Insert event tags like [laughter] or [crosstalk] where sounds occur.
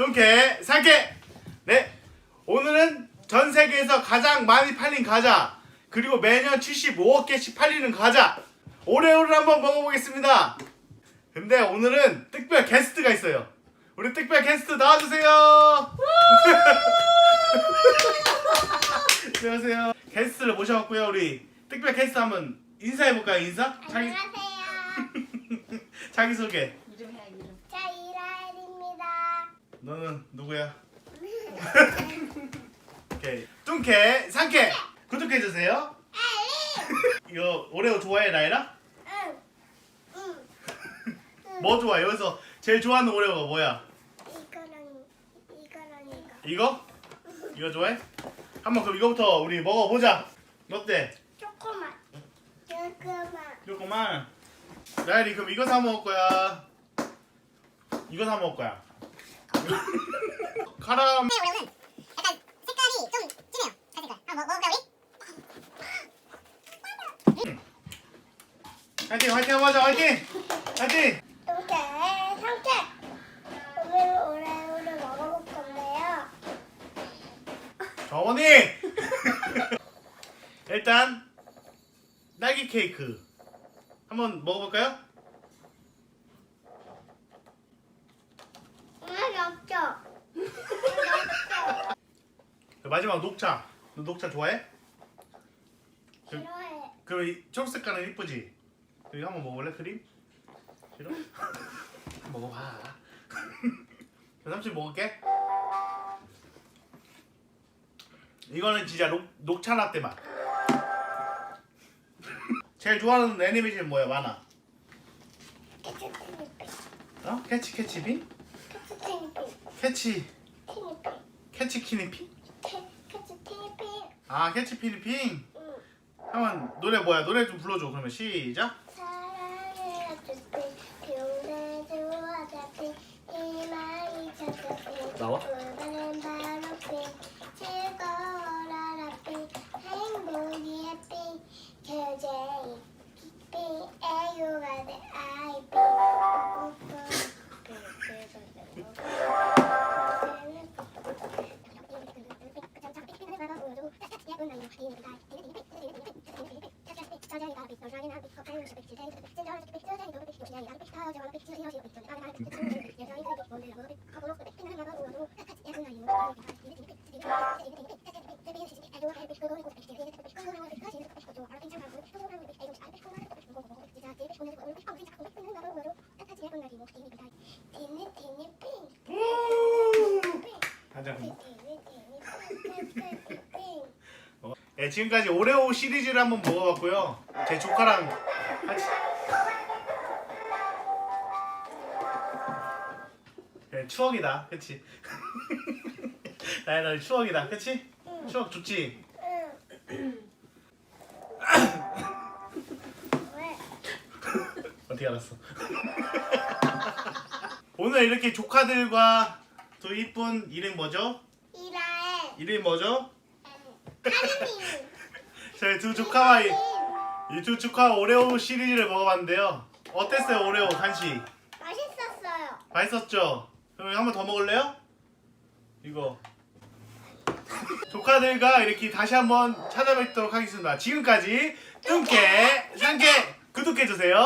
뚱캐 상캐. 네. 오늘은 전 세계에서 가장 많이 팔린 과자 그리고 매년 75억 개씩 팔리는 과자. 오레오를 한번 먹어보겠습니다. 근데 오늘은 특별 게스트가 있어요. 우리 특별 게스트 나와주세요. [laughs] 안녕하세요. 게스트를 모셔왔고요 우리 특별 게스트 한번 인사해볼까요 인사? 자기, 안녕하세요. [laughs] 자기소개 너는 누구야? [laughs] 오케이 뚱캐 상캐 구독해 주세요 이거 오레오 좋아해 라이라? 뭐 좋아해? 여기서 제일 좋아하는 오레오가 뭐야? 이거랑 이거랑 이거. 이거? 이거 좋아해? 한번 그럼 이거부터 우리 먹어보자 어때? 조그만. 조그만. 조금만 라이리 그럼 이거 사 먹을 거야 이거 사 먹을 거야 카람 오레오는 약간 색깔이 좀 진해요. 색깔. 한번 먹어볼까 우리? 화이팅 화이팅 한번 하자 화이팅 화이팅 이렇게 상태. 오늘 오레오를 먹어볼 건데요. 정원이 [laughs] 일단 딸기 케이크 한번 먹어볼까요? 없죠? 마지막 녹차 너 녹차 좋아해? 싫어해. 그럼 이 초록색깔은 이쁘지? 이거 한번 먹어볼래 크림? 싫어? [laughs] 먹어봐 [laughs] 저 삼촌 먹을게 이거는 진짜 녹, 녹차 라떼 맛 [laughs] 제일 좋아하는 애니메이션 뭐야 만화? 어? 캐치 캐치 빈? 캐치 캐치 키니핑? 아 캐치 피니핑? 한번 노래 뭐야? 노래 좀 불러줘 그러면. 시작. 어차피 희망이 나와? 오늘은 바로 행복이의 핑 교제의 핑 애교가 돼 아이 가자 그럼. 네, 지금까지 오레오 시리즈를 한번 먹어봤고요 제 조카랑 같이 네, 추억이다 그치? [laughs] 나의 추억이다 그치? 추억 좋지? 왜? 어떻게 알았어? [laughs] 오늘 이렇게 조카들과 두 이쁜 이름 뭐죠? 이라엘 이름이 뭐죠? 저희 두 조카와 이 두 조카 오레오 시리즈를 먹어봤는데요. 어땠어요 오레오 간식? 맛있었어요. 맛있었죠? 그럼 한번 더 먹을래요? 이거 조카들과 이렇게 다시 한번 찾아뵙도록 하겠습니다. 지금까지 뚱캐 상캐 구독해주세요.